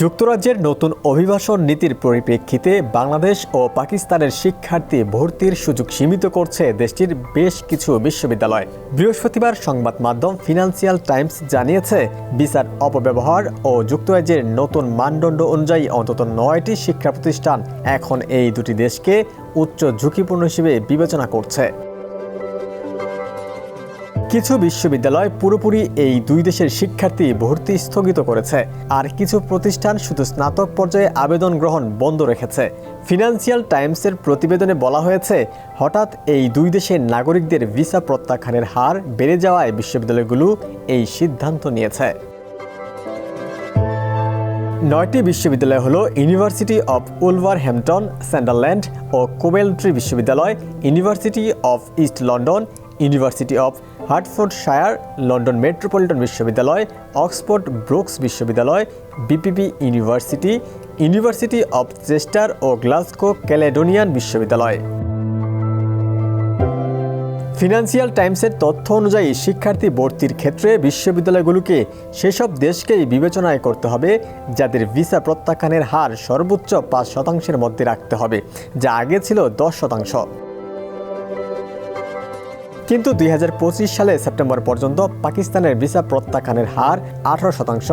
যুক্তরাজ্যের নতুন অভিবাসন নীতির পরিপ্রেক্ষিতে বাংলাদেশ ও পাকিস্তানের শিক্ষার্থী ভর্তির সুযোগ সীমিত করছে দেশটির বেশ কিছু বিশ্ববিদ্যালয়। বৃহস্পতিবার সংবাদ মাধ্যম ফিনান্সিয়াল টাইমস জানিয়েছে বিচার অপব্যবহার ও যুক্তরাজ্যের নতুন মানদণ্ড অনুযায়ী অন্তত নয়টি শিক্ষা প্রতিষ্ঠান এখন এই দুটি দেশকে উচ্চ ঝুঁকিপূর্ণ হিসেবে বিবেচনা করছে। কিছু বিশ্ববিদ্যালয় পুরোপুরি এই দুই দেশের শিক্ষার্থী ভর্তি স্থগিত করেছে, আর কিছু প্রতিষ্ঠান শুধু স্নাতক পর্যায়ে আবেদন গ্রহণ বন্ধ রেখেছে। ফিনান্সিয়াল টাইমসের প্রতিবেদনে বলা হয়েছে, হঠাৎ এই দুই দেশের নাগরিকদের ভিসা প্রত্যাখ্যানের হার বেড়ে যাওয়ায় বিশ্ববিদ্যালয়গুলো এই সিদ্ধান্ত নিয়েছে। নয়টি বিশ্ববিদ্যালয় হলো ইউনিভার্সিটি অফ উলভারহ্যাম্পটন, স্যান্ডারল্যান্ড ও কোবেলট্রি বিশ্ববিদ্যালয়, university of East London, university of Hertfordshire, London Metropolitan বিশ্ববিদ্যালয়, অক্সফোর্ড ব্রুকস বিশ্ববিদ্যালয়, BPP university university of Chester O Glasgow Caledonian বিশ্ববিদ্যালয়। ফিনান্সিয়াল টাইমসের তথ্য অনুযায়ী শিক্ষার্থী ভর্তির ক্ষেত্রে বিশ্ববিদ্যালয়গুলোকে সেসব দেশকেই বিবেচনায় করতে হবে, যাদের ভিসা প্রত্যাখ্যানের হার সর্বোচ্চ পাঁচ শতাংশের মধ্যে রাখতে হবে, যা আগে ছিল দশ শতাংশ। কিন্তু দুই হাজার পঁচিশ সালে সেপ্টেম্বর পর্যন্ত পাকিস্তানের ভিসা প্রত্যাখ্যানের হার আঠারো শতাংশ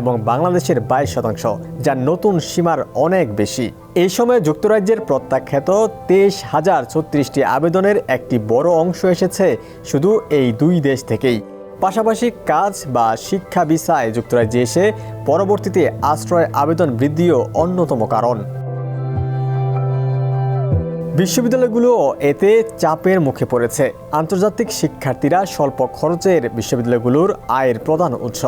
এবং বাংলাদেশের বাইশ শতাংশ, যা নতুন সীমার অনেক বেশি। এই সময় যুক্তরাজ্যের প্রত্যাখ্যাত তেইশ হাজার ছত্রিশটি আবেদনের একটি বড় অংশ এসেছে শুধু এই দুই দেশ থেকেই। পাশাপাশি কাজ বা শিক্ষা ভিসায় যুক্তরাজ্যে এসে পরবর্তীতে আশ্রয় আবেদন বৃদ্ধিও অন্যতম কারণ। বিশ্ববিদ্যালয়গুলোও এতে চাপের মুখে পড়েছে। আন্তর্জাতিক শিক্ষার্থীরা স্বল্প খরচের বিশ্ববিদ্যালয়গুলোর আয়ের প্রধান উৎস।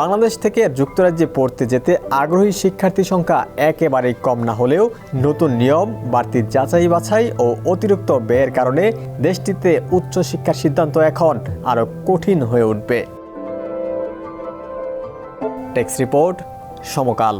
বাংলাদেশ থেকে যুক্তরাজ্যে পড়তে যেতে আগ্রহী শিক্ষার্থী সংখ্যা একেবারেই কম না হলেও নতুন নিয়ম, বাড়তি যাচাই বাছাই ও অতিরিক্ত ব্যয়ের কারণে দেশটিতে উচ্চশিক্ষার সিদ্ধান্ত এখন আরও কঠিন হয়ে উঠবে। Text report Samakal.